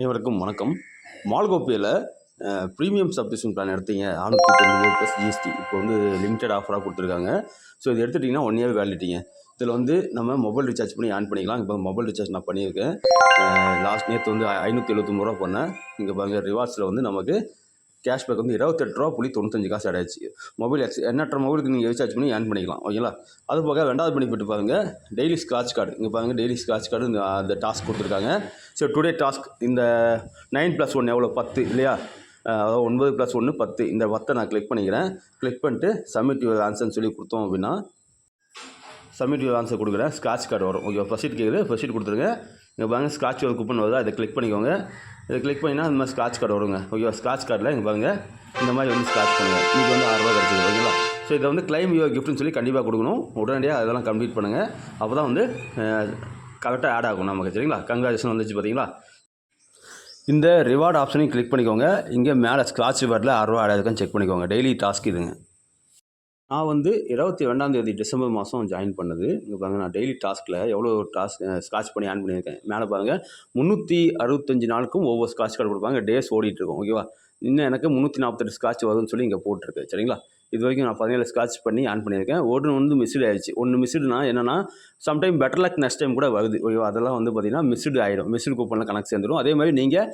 அனைவருக்கும் வணக்கம். மால்கோப்பியில் premium subscription plan எடுத்தீங்க. நானூற்றி தொண்ணூறு ப்ளஸ் ஜிஎஸ்டி இப்போ வந்து லிமிடெட் ஆஃபராக கொடுத்துருக்காங்க. ஸோ இது எடுத்துட்டிங்கன்னா ஒன் இயர் வேலிட்டிங்க இதில் வந்து நம்ம மொபைல் ரீசார்ஜ் பண்ணி ஆன் பண்ணிக்கலாம். இப்போ மொபைல் ரீசார்ஜ் நான் பண்ணியிருக்கேன். லாஸ்ட் நேற்று வந்து ஐநூற்றி எழுபத்தொம்பது ரூபா பண்ணேன். இங்கே பாருங்கள் ரிவார்ட்ஸில் வந்து நமக்கு கேஷ்பேக் வந்து இருபத்தெட்டு ரூபா புள்ளி தொண்ணூத்தஞ்சு காசு அடையாச்சு மொபைல் எக்ஸ் எண்ணற்ற மொபைலுக்கு நீங்கள் ரீசார்ஜ் பண்ணி ஏன் பண்ணிக்கலாம். ஓகேங்களா அது போக ரெண்டாவது பெனிஃபிட் பாருங்க. டெய்லி ஸ்க்ராட்ச் கார்டு இங்கே பாருங்கள் டெய்லி ஸ்க்ராட்ச் கார்டு இந்த அந்த டாஸ்க் கொடுத்துருக்காங்க. ஸோ டுடே டாஸ்க் இந்த நைன் ப்ளஸ் ஒன் எவ்வளோ பத்து இல்லையா? அதாவது ஒன்பது ப்ளஸ் ஒன்று பத்து. இந்த பத்தை நான் கிளிக் பண்ணிக்கிறேன். கிளிக் பண்ணிட்டு சப்மிட் யுவர் ஆன்சர்னு சொல்லி கொடுத்தோம் அப்படின்னா சப்மிட் யுவர் ஆன்சர் கொடுக்குறேன் ஸ்க்ராட்ச் கார்டு வரும். ஓகே ப்ரொசீட் கேட்குது ப்ரொசீட் கொடுத்துருங்க. இங்கே பாருங்கள் ஸ்க்ராட்ச் ஒரு கூப்பன் வருது? அதை கிளிக் பண்ணிக்கோங்க. இதை கிளிக் பண்ணினா இந்த மாதிரி ஸ்க்ராட்ச் கார்டு வருங்க. ஓகேவா ஸ்க்ராட்ச் கார்டில் இங்கே பாருங்கள் இந்த மாதிரி வந்து ஸ்க்ராட்ச் பண்ணுங்கள் இன்றைக்கி வந்து ஆறுரூவா கிடச்சிது ஓகேங்களா ஸோ இதை வந்து கிளைம் யோ கிஃப்ட்னு சொல்லி கண்டிப்பாக கொடுக்கணும். உடனடியாக அதெல்லாம் கம்ப்ளீட் பண்ணுங்கள் அப்போ தான் வந்து கரெக்டாக ஆட் ஆகும் நமக்கு சரிங்களா? கங்க்ராச்சுலேஷன் வந்துச்சு பார்த்தீங்களா இந்த ரிவார்ட் ஆப்ஷனையும் கிளிக் பண்ணிக்கோங்க. இங்கே மேலே ஸ்க்ராட்ச் ரிவார்டில் ஆறுரூவா ஆட் ஆயிருக்கான்னு செக் பண்ணிக்கோங்க. டெய்லி டாஸ்க் இதுங்க. நான் வந்து இருபத்தி ரெண்டாம் தேதி டிசம்பர் மாதம் ஜாயின் பண்ணது. இங்கே பாருங்கள் நான் டெய்லி டாஸ்கில் எவ்வளோ டாஸ்க் ஸ்க்ராட்ச் பண்ணி ஆன் பண்ணியிருக்கேன். மேலே பாருங்கள் முந்நூற்றி அறுபத்தஞ்சு நாளுக்கும் ஒவ்வொரு ஸ்க்ராட்ச் கார்டு கொடுப்பாங்க. டேஸ் ஓடிட்டுருக்கோம் ஓகேவா இன்னும் எனக்கு முந்நூற்றி நாற்பத்தெட்டு ஸ்க்ராட்ச் வருதுன்னு சொல்லி இங்கே போட்டிருக்கு. சரிங்களா? இது வரைக்கும் நான் பதினேழு ஸ்க்ராட்ச் பண்ணி ஆன் பண்ணியிருக்கேன். ஒன்று வந்து மிஸ்டு ஆயிடுச்சு. ஒன்று மிஸ்டுனா என்னென்னா sometime better luck next time கூட வருது. ஓய்யோ அதெல்லாம் வந்து பார்த்தீங்கன்னா மிஸ்டு ஆகிடும் மிஸ்டு கூப்பனில் கணக்கு சேர்ந்துடும் அதே மாதிரி நீங்கள்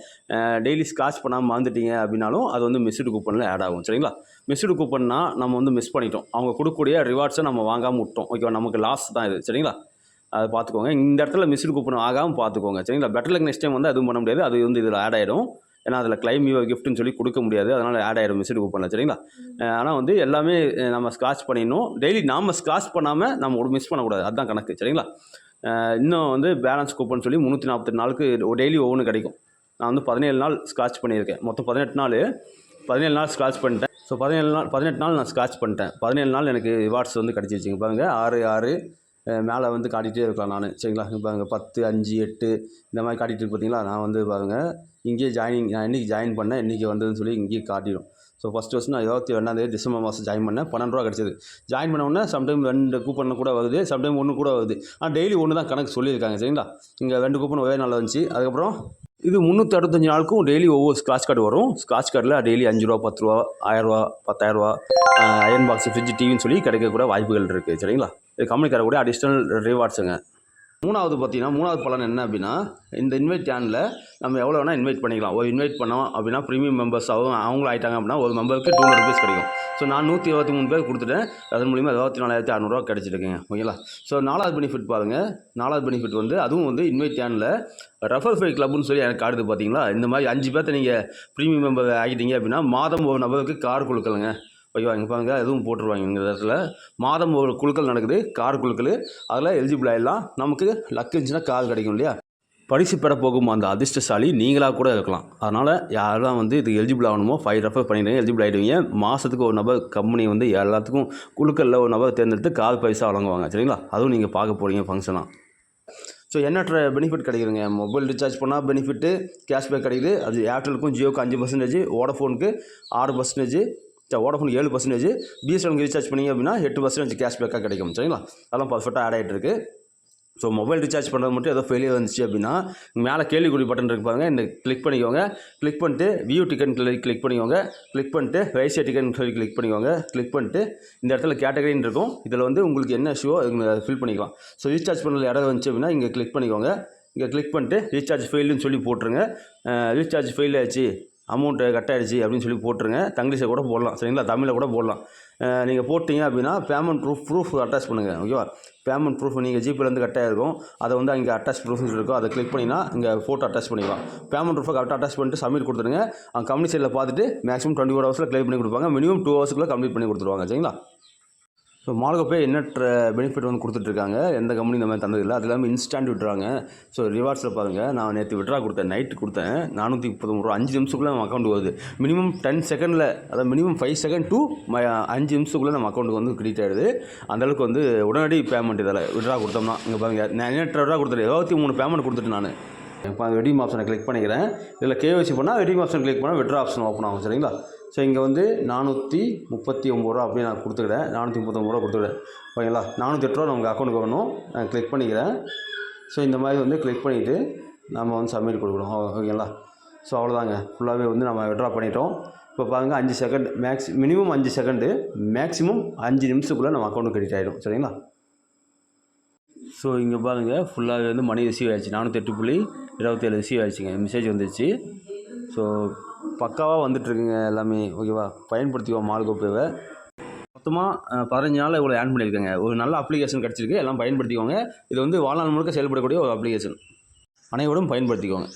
டெய்லி ஸ்க்ராட்ச் பண்ணாமல் மறந்துட்டீங்க அப்படின்னாலும் அது வந்து மிஸ்டு கூப்பனில் ஆட் ஆகும். சரிங்களா? மிஸ்டு கூப்பன்னா நம்ம வந்து மிஸ் பண்ணிட்டோம். அவங்க கொடுக்கக்கூடிய ரிவார்ட்ஸை நம்ம வாங்காமல் விட்டோம். ஓகேவா? நமக்கு லாஸ் தான் இது. சரிங்களா? அதை பார்த்துக்கோங்க. இந்த இடத்துல மிஸ்டு கூப்பன் ஆகாமல் பார்த்துக்கோங்க. சரிங்களா? பெட்டர் லக் நெக்ஸ்ட் டைம் வந்து அதுவும் பண்ண முடியாது. அது வந்து இதில் ஆட் ஆகிடும் ஏன்னா அதில் கிளைம் யூ கிஃப்ட்னு சொல்லி கொடுக்க முடியாது. அதனால் ஆட் ஆயிடும் மிஸ்டு கூப்பனில் சரிங்களா? ஆனால் வந்து எல்லாமே நம்ம ஸ்க்ராட்ச் பண்ணிடணும். டெய்லி நாம் ஸ்க்ராட்ச் பண்ணாமல் நம்ம ஒரு மிஸ் பண்ணக்கூடாது. அதுதான் கணக்கு சரிங்களா? இன்னும் வந்து பேலன்ஸ் கூப்பன் சொல்லி முந்நூற்றி நாற்பத்தெட்டு நாளுக்கு டெய்லி ஒவ்வொன்று கிடைக்கும். நான் வந்து பதினேழு நாள் ஸ்க்ராட்ச் பண்ணியிருக்கேன். மொத்தம் பதினெட்டு நாள் பதினேழு நாள் ஸ்க்ராட்ச் பண்ணிட்டேன். ஸோ பதினேழு நாள் பதினெட்டு நாள் நான் ஸ்க்ராட்ச் பண்ணிட்டேன். பதினேழு நாள் எனக்கு ரிவார்ட்ஸ் வந்து கிடச்சிருச்சுங்க. பாருங்கள் ஆறு ஆறு மேலே வந்து காட்டிகிட்டே இருக்கலாம் நான். சரிங்களா? இங்க பாருங்க பத்து அஞ்சு எட்டு இந்த மாதிரி காட்டிகிட்டு இருக்கு பார்த்தீங்களா? நான் வந்து பாருங்கள் இங்கேயே ஜாயினிங் நான் இன்றைக்கி ஜாயின் பண்ணேன் இன்றைக்கி வந்ததுன்னு சொல்லி இங்கேயே காட்டிடும். ஸோ ஃபஸ்ட் ஃபஸ்ட் நான் இருபத்தி ரெண்டாந்தேதி டிசம்பர் மாதம் ஜாயின் பண்ணேன் பன்னெண்டு ரூபா கிடச்சிது. ஜாயின் பண்ண உடனே சம்டைம் ரெண்டு கூப்பன் கூட வருது சம்டைம் ஒன்று கூட வருது. ஆனால் டெய்லி ஒன்று தான் கணக்கு சொல்லியிருக்காங்க சரிங்களா? இங்கே ரெண்டு கூப்பன் ஒரே நாளில் வந்துச்சு அதுக்கப்புறம் இது முந்நூற்றி அறுபத்தஞ்சு நாளுக்கும் டெய்லி ஒவ்வொரு ஸ்க்ராட்ச் கார்டு வரும். ஸ்க்ராட்ச் கார்டில் டெய்லி அஞ்சு ரூபா பத்து ரூபா ஆயிரரூவா பத்தாயிரரூவா அயன் பாக்ஸ் ஃப்ரிட்ஜ் டிவின்னு சொல்லி கிடைக்கக்கூட வாய்ப்புகள் இருக்குது சரிங்களா? இது கம்பெனி தரக்கூடிய அடிஷ்னல் ரிவார்ட்ஸுங்க மூணாவது பார்த்தீங்கன்னா மூணாவது பலன் என்ன அப்படின்னா இந்த இன்வைட் சேனலில் நம்ம எவ்வளோ வேணால் இன்வைட் பண்ணிக்கலாம். ஒரு இன்வைட் பண்ணோம் அப்படின்னா ப்ரீமியம் மெம்பர்ஸ் ஆகும் அவங்களும் ஆகிட்டாங்க அப்படின்னா ஒரு மெம்பருக்கு டூ ஹண்ட்ரட் ருபீஸ் கிடைக்கும். ஸோ நான் நூற்றி இருபத்தி மூணு பேர் கொடுத்துட்டேன். அதன் மூலிமா இருபத்தி நாலாயிரத்தி அறநூறுவா கிடச்சிருக்குங்க ஓகேங்களா ஸோ நாலாவது பெனிஃபிட் பாருங்கள் நாலாவது பெனிஃபிட் வந்து அதுவும் வந்து இன்வைட் சேனலில் ரெஃபர் ஃபை கிளப்னு சொல்லி எனக்கு காடுது பார்த்தீங்களா? இந்த மாதிரி அஞ்சு பேர்த்த நீங்கள் ப்ரீமியம் மெம்பர் ஆகிட்டீங்க அப்படின்னா மாதம் ஒரு நபருக்கு கார் கொடுக்கலங்க. ஓகேவா இங்கே பாருங்க எதுவும் போட்டுருவாங்க இந்த இடத்துல. மாதம் ஒரு குழுக்கள் நடக்குது கார் குழுக்கள். அதில் எலிஜிபிள் ஆகிடலாம் நமக்கு லக் இருந்துச்சுன்னா கார் கிடைக்கும் இல்லையா? பரிசு பெற போகும் அந்த அதிர்ஷ்டசாலி நீங்களாக கூட இருக்கலாம். அதனால் யாரெல்லாம் வந்து இது எலிஜிபிள் ஆகணுமோ ஃபைவ் ரெஃபர் பண்ணிடுங்க எலிஜிபிள் ஆகிடுவீங்க மாதத்துக்கு ஒரு நபர் கம்பெனி வந்து எல்லாத்துக்கும் குழுக்களில் ஒரு நபர் தேர்ந்தெடுத்து கார் பரிசாக வழங்குவாங்க. சரிங்களா? அதுவும் நீங்கள் பார்க்க போகிறீங்க ஃபங்க்ஷனாக ஸோ என்ன பெனிஃபிட் கிடைக்குதுங்க. மொபைல் ரீசார்ஜ் பண்ணால் பெனிஃபிட்டு கேஷ்பேக் கிடைக்குது. அது ஏர்டெலுக்கும் ஜியோக்கு அஞ்சு பர்சன்டேஜ் ஓடஃபோனுக்கு ஆறு பர்சன்டேஜ் வோடஃபோன் ஏழு பர்சன்டேஜ் பிஎஸ்என்எலுக்கு ரீசார்ஜ் பண்ணீங்க அப்படின்னா எட்டு பர்சன்டேஜ் கேஷ்பேக்காக கிடைக்கும் சரிங்களா? அதெல்லாம் பர்ஃபெக்டாக ஆட் ஆகிட்டு இருக்குது ஸோ மொபைல் ரீசார்ஜ் பண்ணுறது மட்டும் ஏதோ ஃபெயிலியர் வந்துச்சு அப்படின்னா மேலே கேள்விக்குறி பட்டன் இருக்கு பாருங்க இந்த கிளிக் பண்ணிக்கோங்க. கிளிக் பண்ணிட்டு வியூ டிக்கெட் கிளிக் பண்ணிக்கோங்க. கிளிக் பண்ணிட்டு ரைஸ் டிக்கெட் சொல்லி கிளிக் பண்ணிக்கோங்க. கிளிக் பண்ணிட்டு இந்த இடத்துல கேட்டகரின்னு இருக்கும். இதில் வந்து உங்களுக்கு என்ன ஷோ ஃபில் பண்ணிக்கலாம். ஸோ ரீசார்ஜ் பண்ணல இடம் வந்துச்சு அப்படின்னா இங்கே கிளிக் பண்ணிக்கோங்க. இங்கே கிளிக் பண்ணிட்டு ரீசார்ஜ் ஃபெயிலுன்னு சொல்லி போட்டுருங்க. ரீசார்ஜ் ஃபெயில் ஆச்சு. அமௌண்ட்டு கட் ஆகிடுச்சி அப்படின்னு சொல்லி போட்டுருங்க. தங்கிலீஷை கூட போடலாம். சரிங்களா? தமிழில் கூட போடலாம். நீங்கள் போட்டிங்க அப்படின்னா பேமெண்ட் ப்ரூஃப் ப்ரூஃப் அட்டாச் பண்ணுங்கள் ஓகேவா பேமெண்ட் ப்ரூஃப் நீங்கள் ஜிபேலேருந்து கட்டாயிருக்கும் அதை வந்து அங்கே அட்டாச் ப்ரூஃப்னு இருக்கும் அதை கிளிக் பண்ணினா இங்கே ஃபோட்டோ அட்டாச் பண்ணிக்கலாம். பேமெண்ட் ப்ரூஃபை கரெக்டாக அட்டாச் பண்ணிட்டு சப்மிட் கொடுத்துருங்க அவங்க கம்பெனி சைடில் பார்த்துட்டு மேக்ஸிமம் டுவெண்ட்டி ஃபோர் ஹவர்ஸில் க்ளியர் பண்ணி கொடுப்பாங்க. மினிமம் டூ ஹவர்ஸ்க்குள்ளே கம்ப்ளீட் பண்ணி கொடுத்துருவாங்க. சரிங்களா? ஸோ மால்கோப்பே எண்ணற்ற பெனிஃபிட் வந்து கொடுத்துட்ருக்காங்க. எந்த கம்பெனி இந்த மாதிரி தந்ததில்லை. அது இல்லாமல் இன்ஸ்டாண்ட் விட்றாங்க. ஸோ ரிவார்ட்ஸில் பாருங்கள் நான் நேற்று விட்ரா கொடுத்தேன். நைட்டு கொடுத்தேன். நானூற்றி முப்பது ரூபா அஞ்சு நிமிஷத்துக்குள்ளே நம்ம அக்கௌண்ட் வருது. மினிமம் டென் செகண்டில் அதாவது மினிமம் ஃபைவ் செகண்ட் டூ அஞ்சு நிமிஷத்துக்குள்ளே நம்ம அக்கௌண்ட்டுக்கு வந்து கிரெடிட் ஆகிடுது அந்தளவுக்கு வந்து உடனடி பேமெண்ட் இதில் விட்ரா கொடுத்தோம்னா இங்கே பாருங்கள் நான் எண்ணற்ற விட்ரா கொடுத்துட்டு இருபத்தி மூணு பேமெண்ட் கொடுத்துட்டு நான். இப்போ அந்த வெட்டிங் ஆப்ஷனை கிளிக் பண்ணிக்கிறேன். இதில் கேஒசி பண்ணால் வெட்டிங் ஆப்ஷன் கிளிக் பண்ணால் விட்ரா ஆப்ஷன் ஓப்பன் ஆகும் சரிங்களா? ஸோ இங்கே வந்து நானூற்றி முப்பத்தி ஒம்பது ரூபா அப்படின்னு நான் கொடுத்துக்கிறேன். நானூற்றி முப்பத்தொம்பது ரூபா கொடுத்துக்கிறேன். ஓகேங்களா? நானூற்றி எட்டு ரூபா நமக்கு அக்கௌண்ட்டுக்கு வரணும். நான் கிளிக் பண்ணிக்கிறேன். ஸோ இந்த மாதிரி வந்து கிளிக் பண்ணிவிட்டு நம்ம வந்து சப்மிட் கொடுக்கணும். ஓகேங்களா? ஸோ அவ்வளோதாங்க. ஃபுல்லாகவே வந்து நம்ம விட்ரா பண்ணிட்டோம். இப்போ பாருங்கள் அஞ்சு செகண்ட் மேக்ஸ் மினிமம் அஞ்சு செகண்டு மேக்ஸிமம் அஞ்சு நிமிஷத்துக்குள்ளே நம்ம அக்கௌண்ட்டு கிரெடிட் ஆகிடும் சரிங்களா? ஸோ இங்கே பாருங்கள் ஃபுல்லாகவே வந்து மணி ரிசீவ் ஆயிடுச்சு. நானூற்றி எட்டு புள்ளி இருபத்தேழு ரிசீவ் ஆயிடுச்சுங்க. மெசேஜ் வந்துச்சு. ஸோ பக்காவாக வந்துட்டுருக்குங்க எல்லாமே. ஓகேவா பயன்படுத்திக்குவோம் மால்கோப்பேவை மொத்தமாக பதினஞ்சு நாளில் இவ்வளோ ஆன் பண்ணியிருக்கேங்க. ஒரு நல்ல அப்ளிகேஷன் கிடச்சிருக்கு. எல்லாம் பயன்படுத்திக்கோங்க. இது வந்து வாழ்நாள் முழுக்க செயல்படக்கூடிய ஒரு அப்ளிகேஷன் அனைவரும் பயன்படுத்திக்கோங்க.